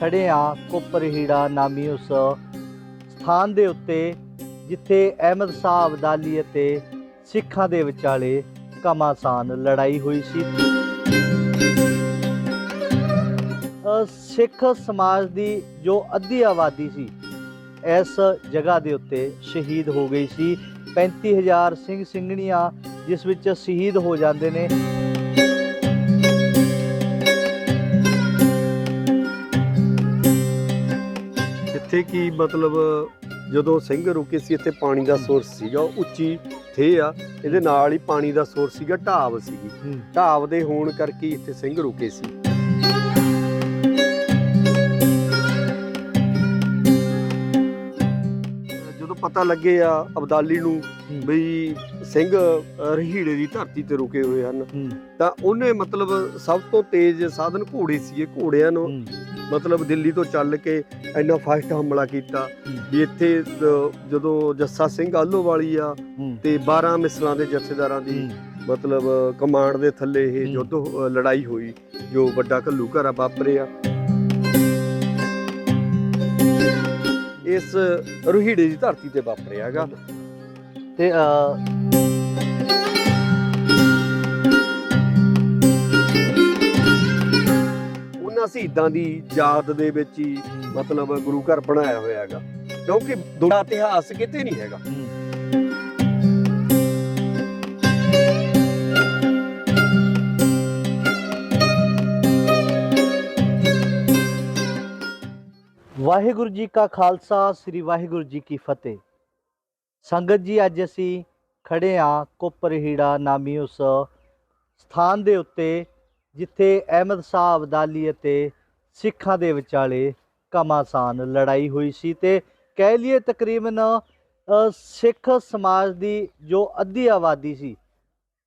ਖੜੇ ਆ ਕੁਪਰਹੀੜਾ ਨਾਮੀ ਉਸ ਸਥਾਨ ਦੇ ਉੱਤੇ, ਜਿੱਥੇ ਅਹਿਮਦ ਸਾਹਿਬ ਅਬਦਾਲੀ ਅਤੇ ਸਿੱਖਾਂ ਦੇ ਵਿਚਾਲੇ ਕਮਾਸਾਨ ਲੜਾਈ ਹੋਈ ਸੀ। ਸਿੱਖ ਸਮਾਜ ਦੀ ਜੋ ਅੱਧੀ ਆਬਾਦੀ ਸੀ, ਇਸ ਜਗ੍ਹਾ ਦੇ ਉੱਤੇ ਸ਼ਹੀਦ ਹੋ ਗਈ ਸੀ। 35000 ਸਿੰਘ ਸਿੰਘਣੀਆਂ ਜਿਸ ਵਿੱਚ ਸ਼ਹੀਦ ਹੋ ਜਾਂਦੇ ਨੇ। ਇੱਥੇ ਕੀ ਮਤਲਬ ਜਦੋਂ ਸਿੰਘ ਰੁਕੇ ਸੀ ਇੱਥੇ ਪਾਣੀ ਦਾ ਸੋਰਸ ਸੀਗਾ ਉੱਚੀ ਥੇ ਆ ਇਹਦੇ ਨਾਲ ਹੀ ਪਾਣੀ ਦਾ ਸੋਰਸ ਸੀਗਾ ਢਾਬ ਸੀਗੀ। ਢਾਬ ਦੇ ਹੋਣ ਕਰਕੇ ਹੀ ਇੱਥੇ ਸਿੰਘ ਰੁਕੇ ਸੀ। ਜਦੋਂ ਪਤਾ ਲੱਗੇ ਆ ਅਬਦਾਲੀ ਨੂੰ ਬਈ ਸਿੰਘ ਅ, ਰਹੀੜੇ ਦੀ ਧਰਤੀ ਤੇ ਰੁਕੇ ਹੋਏ ਹਨ ਹੂੰ, ਤਾਂ ਉਹਨੇ ਮਤਲਬ ਸਭ ਤੋਂ ਤੇਜ਼ ਸਾਧਨ ਘੋੜੇ ਸੀ ਇਹ ਘੋੜਿਆਂ ਨੂੰ। ਹੂੰ, ਮਤਲਬ ਦਿੱਲੀ ਤੋਂ ਚੱਲ ਕੇ ਇੰਨਾ ਫਾਸਟ ਹਮਲਾ ਕੀਤਾ। ਵੀ ਇੱਥੇ ਜਦੋਂ ਜੱਸਾ ਸਿੰਘ ਆਲੋਵਾਲੀ ਆ ਹੂੰ, ਤੇ 12 ਮਿਸਲਾਂ ਦੇ ਜਥੇਦਾਰਾਂ ਦੀ ਮਤਲਬ ਕਮਾਂਡ ਦੇ ਥੱਲੇ ਇਹ ਅ, ਲੜਾਈ ਹੋਈ ਜੋ ਵੱਡਾ ਘੱਲੂ ਘਰਾ ਵਾਪਰਿਆ। ਇਸ ਰੋਹੀੜੇ ਦੀ ਧਰਤੀ ਤੇ ਵਾਪਰਿਆ ਹੈਗਾ। ਤੇ ਅ, ਸ਼ਹੀਦਾਂ ਦੀ ਯਾਦ ਦੇ ਵਿੱਚ ਹੀ ਮਤਲਬ ਗੁਰੂ ਘਰ ਬਣਾਇਆ ਹੋਇਆ ਹੈਗਾ। ਕਿਉਂਕਿ ਦੁਨੀਆ ਇਤਿਹਾਸ ਕਿਤੇ ਨਹੀਂ ਹੈਗਾ। ਵਾਹਿਗੁਰੂ ਜੀ ਕਾ ਖਾਲਸਾ ਸ੍ਰੀ ਵਾਹਿਗੁਰੂ ਜੀ ਕੀ ਫਤਿਹ। ਸੰਗਤ ਜੀ ਅੱਜ ਅਸੀਂ ਖੜੇ ਆ ਕੁਪਰਹੀੜਾ ਨਾਮੀ ਉਸ ਸਥਾਨ ਦੇ ਉੱਤੇ ਜਿੱਥੇ ਅਹਿਮਦ ਸ਼ਾਹ ਅਬਦਾਲੀ ਅਤੇ ਸਿੱਖਾਂ ਦੇ ਵਿਚਾਲੇ ਕਮਾਸਾਨ ਲੜਾਈ ਹੋਈ ਸੀ ਤੇ ਕਹਿ ਲਈਏ ਤਕਰੀਬਨ ਸਿੱਖ ਸਮਾਜ ਦੀ ਜੋ ਅੱਧੀ ਆਬਾਦੀ ਸੀ,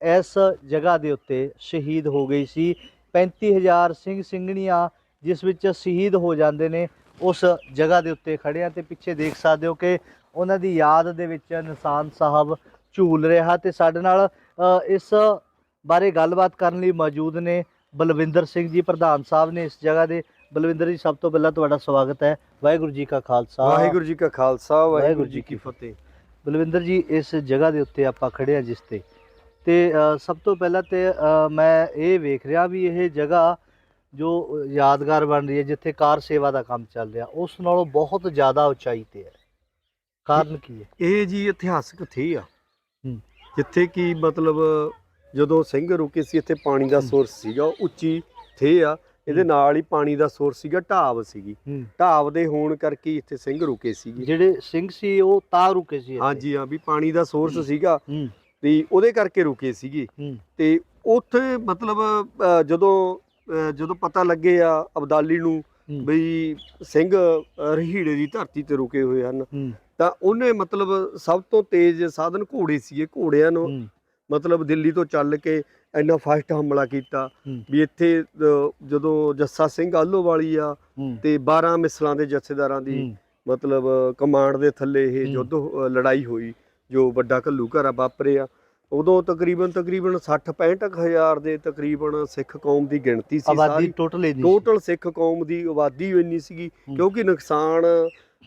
ਇਸ ਜਗ੍ਹਾ ਦੇ ਉੱਤੇ ਸ਼ਹੀਦ ਹੋ ਗਈ ਸੀ। 35000 ਸਿੰਘ ਸਿੰਘਣੀਆਂ ਜਿਸ ਵਿੱਚ ਸ਼ਹੀਦ ਹੋ ਜਾਂਦੇ ਨੇ, ਉਸ ਜਗ੍ਹਾ ਦੇ ਉੱਤੇ ਖੜੇ ਆ ਤੇ ਪਿੱਛੇ ਦੇਖ ਸਕਦੇ ਹੋ ਕਿ ਉਹਨਾਂ ਦੀ ਯਾਦ ਦੇ ਵਿੱਚ ਨਿਸ਼ਾਨ ਸਾਹਿਬ ਝੂਲ ਰਿਹਾ ਤੇ ਸਾਡੇ ਨਾਲ ਇਸ ਬਾਰੇ ਗੱਲਬਾਤ ਕਰਨ ਲਈ ਮੌਜੂਦ ਨੇ। ਬਲਵਿੰਦਰ ਸਿੰਘ ਜੀ ਪ੍ਰਧਾਨ ਸਾਹਿਬ ਨੇ ਇਸ ਜਗ੍ਹਾ ਦੇ। ਬਲਵਿੰਦਰ ਜੀ ਸਭ ਤੋਂ ਪਹਿਲਾਂ ਤੁਹਾਡਾ ਸਵਾਗਤ ਹੈ। ਵਾਹਿਗੁਰੂ ਜੀ ਕਾ ਖਾਲਸਾ। ਵਾਹਿਗੁਰੂ ਜੀ ਕਾ ਖਾਲਸਾ ਵਾਹਿਗੁਰੂ ਜੀ ਕੀ ਫਤਿਹ। ਬਲਵਿੰਦਰ ਜੀ ਇਸ ਜਗ੍ਹਾ ਦੇ ਉੱਤੇ ਆਪਾਂ ਖੜੇ ਆ ਜਿਸ ਤੇ। ਤੇ ਸਭ ਤੋਂ ਪਹਿਲਾਂ ਤੇ ਮੈਂ ਇਹ ਵੇਖ ਰਿਹਾ ਵੀ ਇਹ ਜਗ੍ਹਾ ਜੋ ਯਾਦਗਾਰ ਬਣ ਰਹੀ ਹੈ ਜਿੱਥੇ ਕਾਰ ਸੇਵਾ ਦਾ ਕੰਮ ਚੱਲ ਰਿਹਾ ਉਸ ਨਾਲੋਂ ਬਹੁਤ ਜ਼ਿਆਦਾ ਉਚਾਈ ਤੇ ਹੈ। ਕਾਰਨ ਕੀ ਹੈ? ਇਹ ਜੀ ਇਤਿਹਾਸਕ ਥੇ ਆ। ਜਿੱਥੇ ਕੀ ਮਤਲਬ ਜਦੋਂ ਸਿੰਘ ਰੁਕੇ ਸੀ ਇੱਥੇ ਪਾਣੀ ਦਾ। ਸੋਰਸ ਸੀਗਾ ਉਹ ਉੱਚੀ ਥੇ ਆ ਇਹਦੇ। ਨਾਲ ਹੀ ਪਾਣੀ ਦਾ ਸੋਰਸ ਸੀਗਾ ਢਾਬ ਸੀਗੀ। ਢਾਬ ਦੇ ਹੋਣ ਕਰਕੇ ਇੱਥੇ ਸਿੰਘ ਰੁਕੇ ਸੀਗੇ ਜਿਹੜੇ ਸਿੰਘ ਸੀ ਉਹ ਤਾਂ ਰੁਕੇ ਸੀ। ਹਾਂਜੀ ਹਾਂ ਵੀ ਪਾਣੀ ਦਾ ਸੋਰਸ। ਸੀਗਾ ਤੇ ਉਹਦੇ ਕਰਕੇ ਰੁਕੇ ਸੀਗੇ ਤੇ ਉੱਥੇ ਮਤਲਬ ਜਦੋਂ ਜਦੋਂ ਪਤਾ ਲੱਗੇ ਆ ਅਬਦਾਲੀ ਨੂੰ। ਬਈ ਸਿੰਘ ਰਹੀੜੇ ਦੀ ਧਰਤੀ ਤੇ ਰੁਕੇ ਹੋਏ ਹਨ ਤਾਂ ਉਹਨੇ ਮਤਲਬ ਸਭ ਤੋਂ ਤੇਜ਼ ਸਾਧਨ ਘੋੜੇ ਸੀ ਇਹ ਘੋੜਿਆਂ ਨੂੰ ਮਤਲਬ ਦਿੱਲੀ ਤੋਂ ਚੱਲ ਕੇ ਇੰਨਾ ਫਾਸਟ ਹਮਲਾ ਕੀਤਾ। ਵੀ ਇੱਥੇ ਜਦੋਂ ਜੱਸਾ ਸਿੰਘ ਆਲੋਵਾਲੀ ਆ ਤੇ 12 ਮਿਸਲਾਂ ਦੇ ਜਥੇਦਾਰਾਂ ਦੀ ਮਤਲਬ ਕਮਾਂਡ ਦੇ ਥੱਲੇ ਇਹ। ਯੁੱਧ ਲੜਾਈ ਹੋਈ ਜੋ ਵੱਡਾ ਘੱਲੂ ਘਰਾ ਵਾਪਰਿਆ ਉਦੋਂ ਤਕਰੀਬਨ ਤਕਰੀਬਨ 60 65 ਹਜ਼ਾਰ ਦੇ ਤਕਰੀਬਨ ਸਿੱਖ ਕੌਮ ਦੀ ਗਿਣਤੀ ਸੀ ਸਾਰੀ ਟੋਟਲ ਸਿੱਖ ਕੌਮ ਦੀ ਆਬਾਦੀ ਇੰਨੀ ਸੀਗੀ। ਕਿਉਂਕਿ ਨੁਕਸਾਨ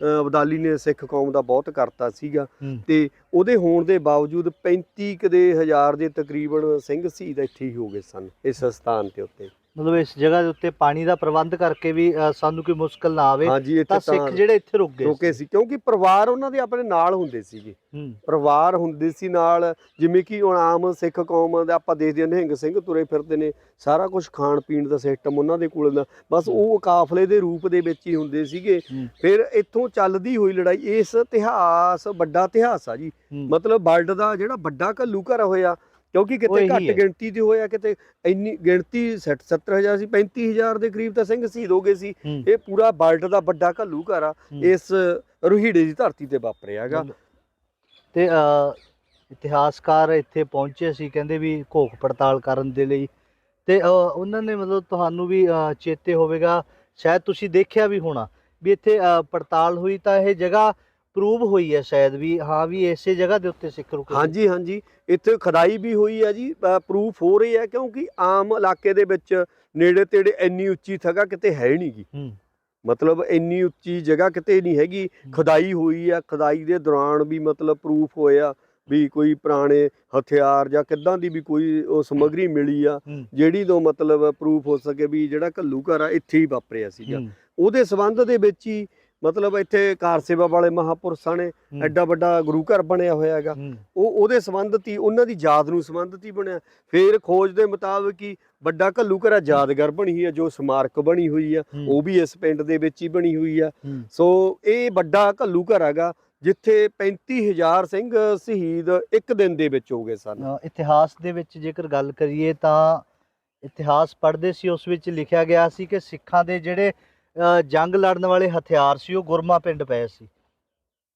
ਅਬਦਾਲੀ ਨੇ ਸਿੱਖ ਕੌਮ ਦਾ ਬਹੁਤ ਕਰਤਾ ਸੀਗਾ। ਤੇ ਉਹਦੇ ਹੋਣ ਦੇ ਬਾਵਜੂਦ 35 ਕੁ ਦੇ ਹਜ਼ਾਰ ਦੇ ਤਕਰੀਬਨ ਸਿੰਘ ਸ਼ਹੀਦ ਇੱਥੇ ਹੀ ਹੋ ਗਏ ਸਨ ਇਸ ਸਥਾਨ ਤੇ ਉੱਤੇ। ਮਤਲਬ ਇਸ ਜਗ੍ਹਾ ਦੇ ਉੱਤੇ ਪਾਣੀ ਦਾ ਪ੍ਰਬੰਧ ਕਰਕੇ ਵੀ ਸਾਨੂੰ ਕੋਈ ਮੁਸ਼ਕਲ ਨਾ ਆਵੇ ਹਾਂਜੀ ਇੱਥੇ ਤਾਂ ਸਿੱਖ ਜਿਹੜੇ ਇੱਥੇ ਰੁਕ ਗਏ ਰੁਕੇ ਸੀ ਕਿਉਂਕਿ ਪਰਿਵਾਰ ਉਹਨਾਂ ਦੇ ਆਪਣੇ ਨਾਲ ਹੁੰਦੇ ਸੀਗੇ। ਹੂੰ। ਪਰਿਵਾਰ ਹੁੰਦੇ ਸੀ ਨਾਲ ਜਿਵੇਂ ਕਿ ਹੁਣ ਆਮ ਸਿੱਖ ਕੌਮ ਦਾ ਆਪਾਂ ਦੇਖਦੇ ਹਾਂ ਨਿਹੰਗ ਸਿੰਘ ਤੁਰੇ ਫਿਰਦੇ ਨੇ ਸਾਰਾ ਕੁਝ ਖਾਣ ਪੀਣ ਦਾ ਸਿਸਟਮ ਉਹਨਾਂ ਦੇ ਕੋਲ ਦਾ ਬਸ ਉਹ ਕਾਫਲੇ ਦੇ ਰੂਪ ਦੇ ਵਿੱਚ ਹੀ ਹੁੰਦੇ ਸੀਗੇ। ਹੂੰ। ਫਿਰ ਇੱਥੋਂ ਚੱਲਦੀ ਹੋਈ ਲੜਾਈ ਇਸ ਇਤਿਹਾਸ ਵੱਡਾ ਇਤਿਹਾਸ ਆ ਜੀ। ਹੂੰ। ਮਤਲਬ ਵਰਲਡ ਦਾ ਜਿਹੜਾ ਵੱਡਾ ਘੱਲੂ ਘਰ ਹੋਇਆ ਕਿਉਂਕਿ ਉਹ ਕਿਤੇ ਇਹੀ ਘੱਟ ਹੈ। ਗਿਣਤੀ ਤੇ ਹੋਇਆ ਕਿਤੇ ਇੰਨੀ ਗਿਣਤੀ 60 70000 ਸੀ 35000 ਦੇ ਕਰੀਬ ਤਾਂ ਸਿੰਘ ਸ਼ਹੀਦ ਹੋ ਗਏ ਸੀ ਹੂੰ ਇਹ ਪੂਰਾ ਵਰਲਡ ਦਾ ਵੱਡਾ ਘੱਲੂ ਘਰ ਆ ਹੂੰ। ਇਸ ਰੋਹੀੜੇ ਦੀ ਧਰਤੀ ਤੇ ਵਾਪਰਿਆ ਹੈਗਾ ਤੇ ਅ, ਇਤਿਹਾਸਕਾਰ ਇੱਥੇ ਪਹੁੰਚੇ ਸੀ ਕਹਿੰਦੇ ਵੀ ਘੋਖ ਪੜਤਾਲ ਕਰਨ ਦੇ ਲਈ ਤੇ ਅ, ਉਹਨਾਂ ਨੇ ਮਤਲਬ ਤੁਹਾਨੂੰ ਵੀ ਅ, ਚੇਤੇ ਹੋਵੇਗਾ ਸ਼ਾਇਦ ਤੁਸੀਂ ਦੇਖਿਆ ਵੀ ਹੋਣਾ ਵੀ ਇੱਥੇ ਅ, ਪੜਤਾਲ ਹੋਈ ਤਾਂ ਇਹ ਜਗ੍ਹਾ ਪ੍ਰੂਵ ਹੋਈ ਹੈ ਸ਼ਾਇਦ ਵੀ ਹਾਂ ਵੀ ਇਸੇ ਜਗ੍ਹਾ ਦੇ ਉੱਤੇ ਸਿੱਖ ਰੁਕੇ। ਹਾਂਜੀ ਹਾਂਜੀ। ਇੱਥੇ ਖਦਾਈ ਵੀ ਹੋਈ ਹੈ ਜੀ ਪ੍ਰੂਫ ਹੋ ਰਹੀ ਹੈ ਕਿਉਂਕਿ ਆਮ ਇਲਾਕੇ ਦੇ ਵਿੱਚ ਨੇੜੇ ਤੇੜੇ ਇੰਨੀ ਉੱਚੀ ਥਗਾ ਕਿਤੇ ਹੈ ਹੂੰ। ਮਤਲਬ ਇੰਨੀ ਉੱਚੀ ਜਗ੍ਹਾ ਕਿਤੇ ਨਹੀਂ ਹੈਗੀ। ਖੁਦਾਈ ਹੋਈ ਆ ਖੁਦਾਈ ਦੇ ਦੌਰਾਨ ਵੀ ਮਤਲਬ ਪ੍ਰੂਫ ਹੋਇਆ ਵੀ ਕੋਈ ਪੁਰਾਣੇ ਹਥਿਆਰ ਜਾਂ ਕਿੱਦਾਂ ਦੀ ਵੀ ਕੋਈ ਉਹ ਸਮੱਗਰੀ ਮਿਲੀ ਆ। ਜਿਹੜੀ ਤੋਂ ਮਤਲਬ ਪ੍ਰੂਫ ਹੋ ਸਕੇ ਵੀ ਜਿਹੜਾ ਘੱਲੂ ਘਰ ਆ ਇੱਥੇ ਹੀ ਵਾਪਰਿਆ ਸੀਗਾ। ਉਹਦੇ ਸਬੰਧ ਦੇ ਵਿੱਚ ਹੀ ਮਤਲਬ ਇੱਥੇ ਕਾਰ ਸੇਵਾ ਵਾਲੇ ਮਹਾਪੁਰਸ਼ਾਂ ਨੇ ਐਡਾ ਵੱਡਾ ਗੁਰੂ ਘਰ ਬਣਿਆ ਹੋਇਆ ਹੈਗਾ। ਉਹ ਉਹਦੇ ਸੰਬੰਧਤ ਹੀ ਉਹਨਾਂ ਦੀ ਯਾਦ ਨੂੰ ਸੰਬੰਧਤ ਹੀ ਬਣਿਆ। ਫੇਰ ਖੋਜ ਦੇ ਮੁਤਾਬਕ ਹੀ ਵੱਡਾ ਘੱਲੂ ਘਰਾ ਯਾਦਗਾਰ ਬਣੀ ਹੈ ਜੋ ਸਮਾਰਕ ਬਣੀ ਹੋਈ ਆ। ਉਹ ਵੀ ਇਸ ਪਿੰਡ ਦੇ ਵਿੱਚ ਹੀ ਬਣੀ ਹੋਈ ਆ। ਸੋ ਇਹ ਵੱਡਾ ਘੱਲੂ ਘਰ ਹੈਗਾ ਜਿੱਥੇ 35000 ਸਿੰਘ ਸ਼ਹੀਦ ਇੱਕ ਦਿਨ ਦੇ ਵਿੱਚ ਹੋ ਗਏ ਸਨ। ਇਤਿਹਾਸ ਦੇ ਵਿੱਚ ਜੇਕਰ ਗੱਲ ਕਰੀਏ ਤਾਂ ਇਤਿਹਾਸ ਪੜ੍ਹਦੇ ਸੀ ਉਸ ਵਿੱਚ ਲਿਖਿਆ ਗਿਆ ਸੀ ਕਿ ਸਿੱਖਾਂ ਦੇ ਜਿਹੜੇ ਜੰਗ ਲੜਨ ਵਾਲੇ ਹਥਿਆਰ ਸੀ, ਉਹ ਗੁਰਮਾ ਪਿੰਡ ਪਏ ਸੀ।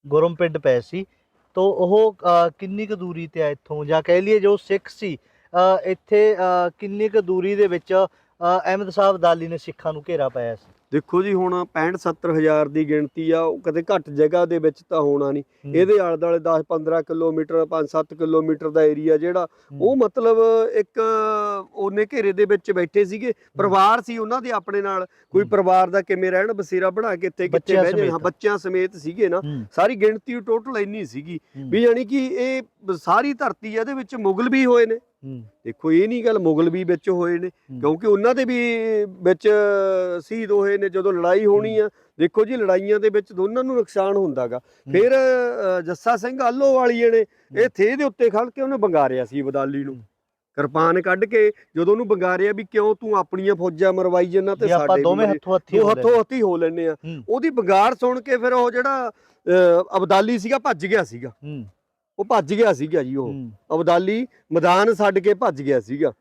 ਗੁਰਮ ਪਿੰਡ ਪਏ ਸੀ। ਤੋ ਉਹ ਕਿੰਨੀ ਕੁ ਦੂਰੀ ਤੇ ਆ ਇੱਥੋਂ? ਜਾਂ ਕਹਿ ਲਈਏ ਜੋ ਸਿੱਖ ਸੀ ਇੱਥੇ ਕਿੰਨੀ ਕੁ ਦੂਰੀ ਦੇ ਵਿੱਚ ਅਹਿਮਦ ਸਾਹਿਬ ਦਾਲੀ ਨੇ ਸਿੱਖਾਂ ਨੂੰ ਘੇਰਾ ਪਾਇਆ ਸੀ? ਦੇਖੋ ਜੀ ਹੁਣ 65 70000 ਦੀ ਗਿਣਤੀ ਆ ਉਹ ਕਦੇ ਘੱਟ ਜਗ੍ਹਾ ਦੇ ਵਿੱਚ ਤਾਂ ਹੋਣਾ ਨਹੀਂ। ਇਹਦੇ ਆਲੇ ਦੁਆਲੇ 10 15 ਕਿਲੋਮੀਟਰ 5 7 ਕਿਲੋਮੀਟਰ ਦਾ ਏਰੀਆ ਜਿਹੜਾ ਉਹ ਮਤਲਬ ਇੱਕ ਉਹਨੇ ਘੇਰੇ ਦੇ ਵਿੱਚ ਬੈਠੇ ਸੀਗੇ। ਪਰਿਵਾਰ ਸੀ ਉਹਨਾਂ ਦੇ ਆਪਣੇ ਨਾਲ। ਕੋਈ। ਪਰਿਵਾਰ ਦਾ ਕਿਵੇਂ ਰਹਿਣ ਬਸੇਰਾ ਬਣਾ ਕੇ ਇੱਥੇ ਕਿੱਥੇ ਬਹਿ ਜਾਣ। ਬੱਚਿਆਂ ਸਮੇਤ ਸੀਗੇ ਨਾ। ਸਾਰੀ ਗਿਣਤੀ ਟੋਟਲ ਇੰਨੀ ਸੀਗੀ ਵੀ ਯਾਨੀ ਕਿ ਇਹ ਸਾਰੀ ਧਰਤੀ ਇਹਦੇ ਵਿੱਚ ਮੁਗਲ ਵੀ ਹੋਏ ਨੇ। ਦੇਖੋ ਇਹ ਨਹੀਂ ਗੱਲ ਮੁਗਲ ਵੀ ਵਿੱਚ ਹੋਏ ਨੇ। ਕਿਉਂਕਿ ਉਹਨਾਂ ਦੇ ਵੀ ਵਿੱਚ ਸ਼ਹੀਦ ਹੋਏ ਨੇ ਜਦੋਂ ਲੜਾਈ ਹੋਣੀ ਆ ਦੇਖੋ ਜੀ ਲੜਾਈਆਂ ਦੇ ਵਿੱਚ ਦੋਨਾਂ ਨੂੰ ਨੁਕਸਾਨ ਹੁੰਦਾਗਾ। ਫਿਰ ਜੱਸਾ ਸਿੰਘ ਆਲੋ ਵਾਲੀਏ ਨੇ ਇਹ ਥੇ ਦੇ ਉੱਤੇ ਖੜ ਕੇ ਉਹਨੇ ਬੰਗਾਰਿਆ ਸੀ ਬਦਾਲੀ ਨੂੰ। ਕਿਰਪਾਨ ਕੱਢ ਕੇ ਜਦੋਂ ਉਹਨੂੰ ਬੰਗਾਰਿਆ ਵੀ ਕਿਉਂ ਤੂੰ ਆਪਣੀਆਂ ਫੌਜਾਂ ਮਰਵਾਈ ਜੰਨਾ ਤੇ ਆਪਾਂ ਸਾਡੇ ਦੋਵੇਂ ਹੱਥੋਂ ਹੱਥੀ ਹੋ ਹੱਥੋਂ ਹੱਥੀ ਹੋ ਲੈਨੇ ਆ। ਉਹਦੀ ਬੰਗਾਰ ਸੁਣ ਕੇ ਫਿਰ ਉਹ ਜਿਹੜਾ ਅਬਦਾਲੀ ਸੀਗਾ ਭੱਜ ਗਿਆ ਸੀਗਾ। ਉਹ ਭੱਜ ਗਿਆ ਸੀਗਾ ਜੀ ਉਹ। ਅਬਦਾਲੀ ਮੈਦਾਨ ਛੱਡ ਕੇ ਭੱਜ ਗਿਆ ਸੀਗਾ।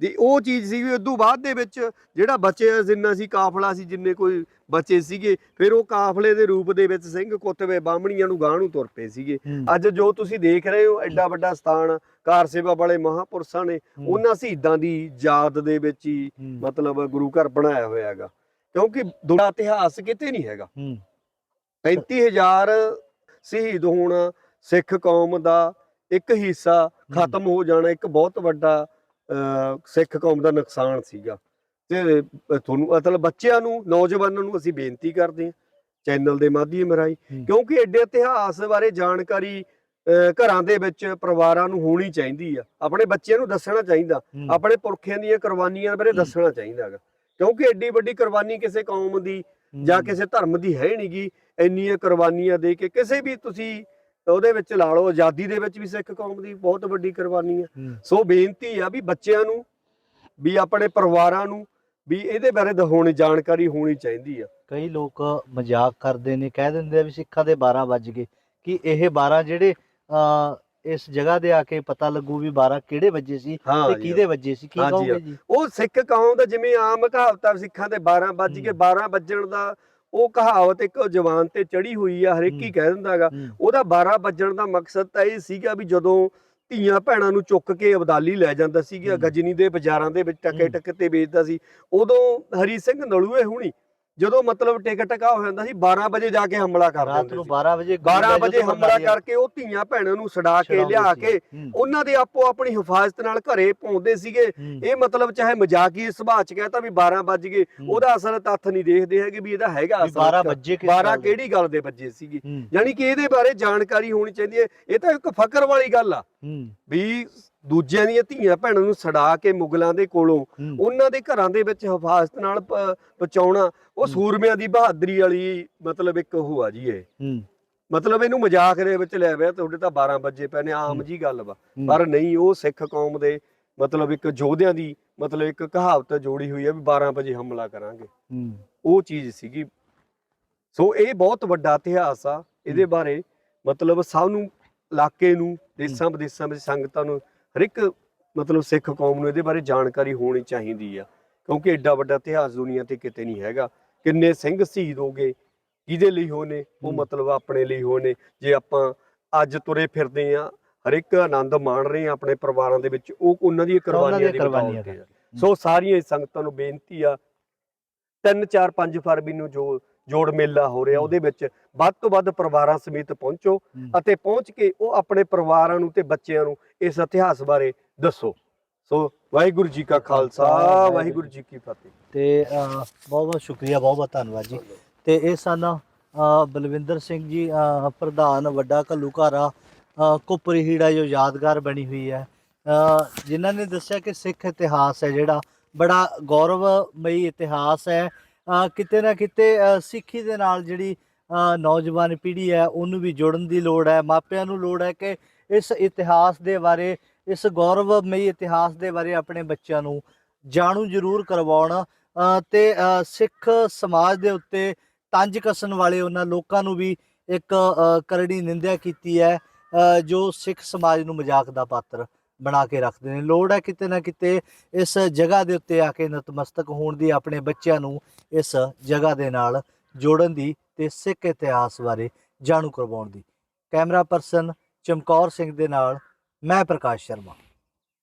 ਤੇ ਉਹ ਚੀਜ਼ ਸੀ ਵੀ ਉਦੋਂ ਬਾਅਦ ਦੇ ਵਿੱਚ ਜਿਹੜਾ ਬਚਿਆ ਜਿੰਨਾ ਸੀ ਕਾਫਲਾ ਸੀ ਜਿੰਨੇ ਕੋਈ ਬਚੇ ਸੀਗੇ ਫਿਰ ਉਹ ਕਾਫਲੇ ਦੇ ਰੂਪ ਦੇ ਵਿੱਚ ਸਿੰਘ ਕੁੱਤਵੇ ਬਾਹਮਣੀਆਂ ਨੂੰ ਗਾਂਹ ਨੂੰ ਤੁਰ ਪਏ ਸੀਗੇ। ਅੱਜ ਜੋ ਤੁਸੀਂ ਦੇਖ ਰਹੇ ਹੋ ਐਡਾ ਵੱਡਾ ਸਥਾਨ ਕਾਰ ਸੇਵਾ ਵਾਲੇ ਮਹਾਪੁਰਸ਼ਾਂ ਨੇ ਉਹਨਾਂ ਸ਼ਹੀਦਾਂ ਦੀ ਯਾਦ ਦੇ ਵਿੱਚ ਹੀ ਮਤਲਬ ਗੁਰੂ ਘਰ ਬਣਾਇਆ ਹੋਇਆ ਹੈਗਾ। ਕਿਉਂਕਿ ਦੁਨੀਆ ਇਤਿਹਾਸ ਕਿਤੇ ਨਹੀਂ ਹੈਗਾ। ਹੂੰ, 35000 ਸ਼ਹੀਦ ਹੋਣਾ ਸਿੱਖ ਕੌਮ ਦਾ ਇੱਕ ਹਿੱਸਾ ਖਤਮ ਹੋ ਜਾਣਾ ਇੱਕ ਬਹੁਤ ਵੱਡਾ ਸਿੱਖ ਕੌਮ ਦਾ ਨੁਕਸਾਨ ਸੀਗਾ। ਤੇ ਤੁਹਾਨੂੰ ਮਤਲਬ ਬੱਚਿਆਂ ਨੂੰ ਨੌਜਵਾਨਾਂ ਨੂੰ ਅਸੀਂ ਬੇਨਤੀ ਕਰਦੇ ਹਾਂ ਚੈਨਲ ਦੇ ਮਾਧਿਅਮ ਰਾਹੀਂ। ਕਿਉਂਕਿ ਐਡੇ ਇਤਿਹਾਸ ਬਾਰੇ ਜਾਣਕਾਰੀ ਘਰਾਂ ਦੇ ਵਿੱਚ ਪਰਿਵਾਰਾਂ ਨੂੰ ਹੋਣੀ ਚਾਹੀਦੀ ਆ। ਆਪਣੇ ਬੱਚਿਆਂ ਨੂੰ ਦੱਸਣਾ ਚਾਹੀਦਾ। ਆਪਣੇ ਪੁਰਖਿਆਂ ਦੀਆਂ ਕੁਰਬਾਨੀਆਂ ਬਾਰੇ। ਦੱਸਣਾ ਚਾਹੀਦਾ ਹੈਗਾ ਕਿਉਂਕਿ ਐਡੀ ਵੱਡੀ ਕੁਰਬਾਨੀ ਕਿਸੇ ਕੌਮ ਦੀ ਜਾਂ ਕਿਸੇ ਧਰਮ ਦੀ ਹੈ ਨਹੀਂਗੀ ਇੰਨੀਆਂ ਕੁਰਬਾਨੀਆਂ ਦੇ ਕੇ ਕਿਸੇ ਵੀ ਤੁਸੀਂ ਉਹਦੇ ਵਿੱਚ ਲਾ ਲਓ ਆਜ਼ਾਦੀ ਦੇ ਵਿੱਚ ਵੀ ਸਿੱਖ ਕੌਮ ਦੀ ਬਹੁਤ ਵੱਡੀ ਕੁਰਬਾਨੀ ਹੈ। ਸੋ ਬੇਨਤੀ ਆ ਵੀ ਬੱਚਿਆਂ ਨੂੰ ਵੀ ਆਪਣੇ ਪਰਿਵਾਰਾਂ ਨੂੰ ਵੀ ਇਹਦੇ ਬਾਰੇ ਤਾਂ ਹੋਣੀ ਜਾਣਕਾਰੀ ਹੋਣੀ ਚਾਹੀਦੀ ਆ। ਕਈ ਲੋਕ ਮਜ਼ਾਕ ਕਰਦੇ ਨੇ ਕਹਿ ਦਿੰਦੇ ਆ ਵੀ ਸਿੱਖਾਂ ਦੇ 12 ਵੱਜ ਗਏ ਕਿ ਇਹ 12 ਜਿਹੜੇ ਇਸ ਜਗ੍ਹਾ ਦੇ ਆ ਕੇ ਪਤਾ ਲੱਗੂ ਵੀ 12 ਕਿਹੜੇ ਵੱਜੇ ਸੀ ਤੇ ਕਿਹਦੇ ਵੱਜੇ ਸੀ ਕੀ ਕਹੋਗੇ ਜੀ? ਉਹ ਸਿੱਖ ਕੌਮ ਦਾ ਜਿਵੇਂ ਆਮ ਕਹਾਵਤ ਆ ਸਿੱਖਾਂ ਦੇ 12 ਵੱਜ ਹੂੰ। 12 ਵੱਜਣ ਦਾ ਉਹ ਕਹਾਵਤ ਇੱਕ ਜ਼ੁਬਾਨ ਤੇ ਚੜੀ ਹੋਈ ਆ ਹਰ ਇੱਕ ਹੀ। ਕਹਿ ਦਿੰਦਾਗਾ ਉਹਦਾ 12 ਵੱਜਣ ਦਾ ਮਕਸਦ ਤਾਂ ਇਹ ਸੀਗਾ ਵੀ ਜਦੋਂ ਧੀਆਂ ਭੈਣਾਂ ਨੂੰ ਚੁੱਕ ਕੇ ਅਬਦਾਲੀ ਲੈ ਜਾਂਦਾ ਸੀਗਾ। ਗਜਨੀ ਦੇ ਬਾਜ਼ਾਰਾਂ ਦੇ ਵਿੱਚ ਟਕੇ। ਟਕੇ ਤੇ ਵੇਚਦਾ ਸੀ ਉਦੋਂ ਹਰੀ ਸਿੰਘ ਨਲੂਏ ਹੁਣੀ ਜਦੋਂ ਮਤਲਬ ਟਿਕ ਟਕਾ ਹੋ ਜਾਂਦਾ ਸੀ 12 ਵਜੇ ਜਾ ਕੇ ਹਮਲਾ ਕਰ ਰਾਤ ਨੂੰ ਸੀ। 12 ਵਜੇ 12 ਵਜੇ ਹਮਲਾ ਕਰਕੇ ਉਹ ਧੀਆਂ ਭੈਣਾਂ ਨੂੰ ਛਡਾ ਕੇ ਲਿਆ ਕੇ ਉਹਨਾਂ ਦੇ ਆਪੋ ਆਪਣੀ ਹਿਫਾਜ਼ਤ ਨਾਲ ਘਰੇ ਪਾਉਂਦੇ ਸੀਗੇ। ਇਹ ਮਤਲਬ ਚਾਹੇ ਮਜ਼ਾਕੀ ਸੁਭਾਅ ਚ ਕਹਤਾ ਵੀ 12 ਵੱਜ ਗਏ ਉਹਦਾ ਅਸਲ ਤੱਥ ਨਹੀਂ ਦੇਖਦੇ ਹੈਗੇ ਵੀ ਇਹਦਾ ਹੈਗਾ ਅਸਲ 12 ਚ। ਵੱਜੇ ਕਿਸ 12 ਗੱਲ ਦੇ? ਕਿਹੜੀ ਗੱਲ ਦੇ ਵੱਜੇ ਸੀਗੇ। ਯਾਨੀ ਕਿ ਇਹਦੇ ਬਾਰੇ ਜਾਣਕਾਰੀ ਹੋਣੀ ਚਾਹੀਦੀ ਹੈ। ਇਹ ਤਾਂ ਇੱਕ ਫਕਰ ਵਾਲੀ ਗੱਲ ਆ। ਵੀ ਦੂਜਿਆਂ ਦੀਆਂ ਧੀਆਂ ਭੈਣਾਂ ਨੂੰ ਛਡਾ ਕੇ ਮੁਗਲਾਂ ਦੇ ਕੋਲੋਂ ਉਹਨਾਂ ਦੇ ਘਰਾਂ ਦੇ ਵਿੱਚ ਹਿਫਾਜ਼ਤ ਨਾਲ ਪਹੁੰਚਾਉਣਾ ਉਹ। ਸੂਰਮਿਆਂ ਦੀ ਬਹਾਦਰੀ ਵਾਲੀ ਮਤਲਬ ਇੱਕ ਉਹ ਆ ਜੀ ਇਹ। ਮਤਲਬ ਇਹਨੂੰ ਮਜ਼ਾਕ ਦੇ ਵਿੱਚ ਲੈ ਪਿਆ ਤੁਹਾਡੇ ਤਾਂ 12 ਵਜੇ ਪਏ ਨੇ ਆਮ। ਜੀ ਗੱਲ ਵਾ। ਪਰ ਨਹੀਂ ਉਹ ਸਿੱਖ ਕੌਮ ਦੇ ਮਤਲਬ ਇੱਕ ਯੋਧਿਆਂ ਦੀ ਮਤਲਬ ਇੱਕ ਕਹਾਵਤ ਜੋੜੀ ਹੋਈ ਹੈ ਵੀ 12 ਵਜੇ ਹਮਲਾ ਕਰਾਂਗੇ। ਉਹ ਚੀਜ਼ ਸੀਗੀ। ਸੋ ਇਹ ਬਹੁਤ ਵੱਡਾ ਇਤਿਹਾਸ ਆ। ਇਹਦੇ। ਬਾਰੇ ਮਤਲਬ ਸਭ ਨੂੰ ਇਲਾਕੇ ਨੂੰ ਦੇਸ਼ਾਂ ਵਿਦੇਸ਼ਾਂ ਵਿੱਚ ਸੰਗਤਾਂ ਨੂੰ ਹਰ ਇੱਕ ਮਤਲਬ ਸਿੱਖ ਕੌਮ ਨੂੰ ਇਹਦੇ ਬਾਰੇ ਜਾਣਕਾਰੀ ਹੋਣੀ ਚਾਹੀਦੀ ਆ ਕਿਉਂਕਿ ਐਡਾ ਵੱਡਾ ਇਤਿਹਾਸ ਦੁਨੀਆ ਤੇ ਕਿਤੇ ਨਹੀਂ ਹੈਗਾ ਕਿੰਨੇ ਸਿੰਘ ਸ਼ਹੀਦ ਹੋ ਗਏ ਕਿਹਦੇ ਲਈ ਹੋਣੇ ਉਹ ਹੂੰ। ਮਤਲਬ ਆਪਣੇ ਲਈ ਹੋਣੇ ਜੇ ਆਪਾਂ ਅੱਜ ਤੁਰੇ ਫਿਰਦੇ ਆ ਹਰ ਇੱਕ ਆਨੰਦ ਮਾਣ ਰਹੇ ਆ ਆਪਣੇ ਪਰਿਵਾਰਾਂ ਦੇ ਵਿੱਚ ਉਹ ਉਹਨਾਂ ਦੀਆਂ ਕੁਰਬਾਨੀਆਂ ਦੀ ਕੁਰਬਾਨੀਆਂ। ਸੋ ਸਾਰੀਆਂ ਹੀ ਸੰਗਤਾਂ ਨੂੰ ਬੇਨਤੀ ਆ 3 4 5 ਫਰਵਰੀ ਨੂੰ ਜੋ ਜੋੜ ਮੇਲਾ ਹੋ ਰਿਹਾ। ਉਹਦੇ ਵਿੱਚ ਵੱਧ ਤੋਂ ਵੱਧ ਪਰਿਵਾਰਾਂ ਸਮੇਤ ਪਹੁੰਚੋ। ਅਤੇ ਪਹੁੰਚ ਕੇ ਉਹ ਆਪਣੇ ਪਰਿਵਾਰਾਂ ਨੂੰ ਤੇ ਬੱਚਿਆਂ ਨੂੰ ਇਸ ਇਤਿਹਾਸ ਬਾਰੇ ਦੱਸੋ। ਸੋ ਵਾਹਿਗੁਰੂ ਜੀ ਕਾ ਖਾਲਸਾ ਵਾਹਿਗੁਰੂ ਜੀ ਕੀ ਫਤਿਹ। ਤੇ ਬਹੁਤ ਬਹੁਤ ਸ਼ੁਕਰੀਆ ਬਹੁਤ ਬਹੁਤ ਧੰਨਵਾਦ ਜੀ। ਤੇ ਇਹ ਸਨ ਬਲਵਿੰਦਰ ਸਿੰਘ ਜੀ ਪ੍ਰਧਾਨ ਵੱਡਾ ਘੱਲੂਘਾਰਾ ਕੁਪਰੀ ਹੀੜਾ ਜੋ ਯਾਦਗਾਰ ਬਣੀ ਹੋਈ ਹੈ। ਜਿਨ੍ਹਾਂ ਨੇ ਦੱਸਿਆ ਕਿ ਸਿੱਖ ਇਤਿਹਾਸ ਹੈ ਜਿਹੜਾ ਬੜਾ ਗੌਰਵਮਈ ਇਤਿਹਾਸ ਹੈ। ਕਿਤੇ ਨਾ ਕਿਤੇ ਸਿੱਖੀ ਦੇ ਨਾਲ ਜਿਹੜੀ ਨੌਜਵਾਨ ਪੀੜ੍ਹੀ ਹੈ ਉਹਨੂੰ ਵੀ ਜੁੜਨ ਦੀ ਲੋੜ ਹੈ ਮਾਪਿਆਂ ਨੂੰ ਲੋੜ ਹੈ ਕਿ ਇਸ ਇਤਿਹਾਸ ਦੇ ਬਾਰੇ ਇਸ ਗੌਰਵਮਈ ਇਤਿਹਾਸ ਦੇ ਬਾਰੇ ਆਪਣੇ ਬੱਚਿਆਂ ਨੂੰ ਜਾਣੂ ਜ਼ਰੂਰ ਕਰਵਾਉਣ। ਅ, ਤੇ ਸਿੱਖ ਸਮਾਜ ਦੇ ਉੱਤੇ ਤੰਜ ਕੱਸਣ ਵਾਲੇ ਉਹਨਾਂ ਲੋਕਾਂ ਨੂੰ ਵੀ ਇੱਕ ਕਰੜੀ ਨਿੰਦਿਆ ਕੀਤੀ ਹੈ ਜੋ ਸਿੱਖ ਸਮਾਜ ਨੂੰ ਮਜ਼ਾਕ ਦਾ ਪਾਤਰ ਬਣਾ ਕੇ ਰੱਖਦੇ ਨੇ। ਲੋੜ ਹੈ ਕਿਤੇ ਨਾ ਕਿਤੇ ਇਸ ਜਗ੍ਹਾ ਦੇ ਉੱਤੇ ਆ ਕੇ ਨਤਮਸਤਕ ਹੋਣ ਦੀ ਆਪਣੇ ਬੱਚਿਆਂ ਨੂੰ ਇਸ ਜਗ੍ਹਾ ਦੇ ਨਾਲ ਜੋੜਨ ਦੀ ਤੇ ਸਿੱਖ ਇਤਿਹਾਸ ਬਾਰੇ ਜਾਣੂ ਕਰਵਾਉਣ ਦੀ। ਕੈਮਰਾ ਪਰਸਨ ਚਮਕੌਰ ਸਿੰਘ ਦੇ ਨਾਲ, ਮੈਂ ਪ੍ਰਕਾਸ਼ ਸ਼ਰਮਾ।